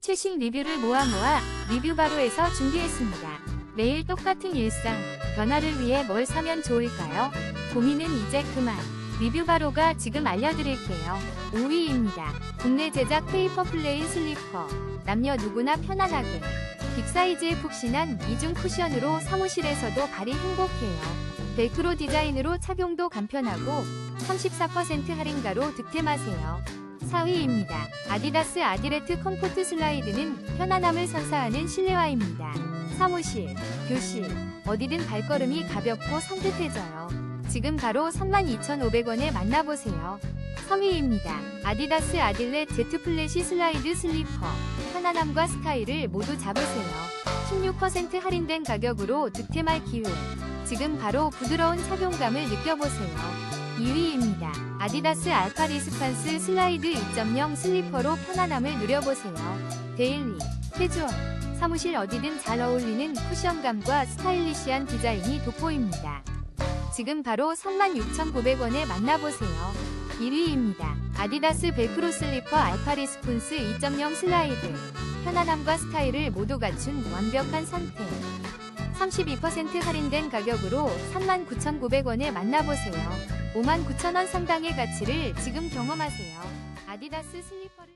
최신 리뷰를 모아 모아 리뷰 바로에서 준비했습니다. 매일 똑같은 일상, 변화를 위해 뭘 사면 좋을까요? 고민은 이제 그만. 리뷰 바로가 지금 알려드릴게요. 5위입니다. 국내 제작 페이퍼 플레인 슬리퍼. 남녀 누구나 편안하게. 빅 사이즈의 푹신한 이중 쿠션으로 사무실에서도 발이 행복해요. 벨크로 디자인으로 착용도 간편하고 34% 할인가로 득템하세요. 4위입니다. 아디다스 아디레트 컴포트 슬라이드는 편안함을 선사하는 실내화입니다. 사무실, 교실, 어디든 발걸음이 가볍고 산뜻해져요. 지금 바로 32,500원에 만나보세요. 3위입니다. 아디다스 아딜렛 제트 플래시 슬라이드 슬리퍼. 편안함과 스타일을 모두 잡으세요. 16% 할인된 가격으로 득템할 기회. 지금 바로 부드러운 착용감을 느껴보세요. 2위입니다. 아디다스 알파 리스판스 슬라이드 2.0 슬리퍼로 편안함을 누려보세요. 데일리, 캐주얼, 사무실 어디든 잘 어울리는 쿠션감과 스타일리시한 디자인이 돋보입니다. 지금 바로 36,900원에 만나보세요. 1위입니다. 아디다스 벨크로 슬리퍼 알파 리스 폰스 2.0 슬라이드. 편안함과 스타일을 모두 갖춘 완벽한 선택. 32% 할인된 가격으로 39,900원에 만나보세요. 59,000원 상당의 가치를 지금 경험하세요. 아디다스 슬리퍼를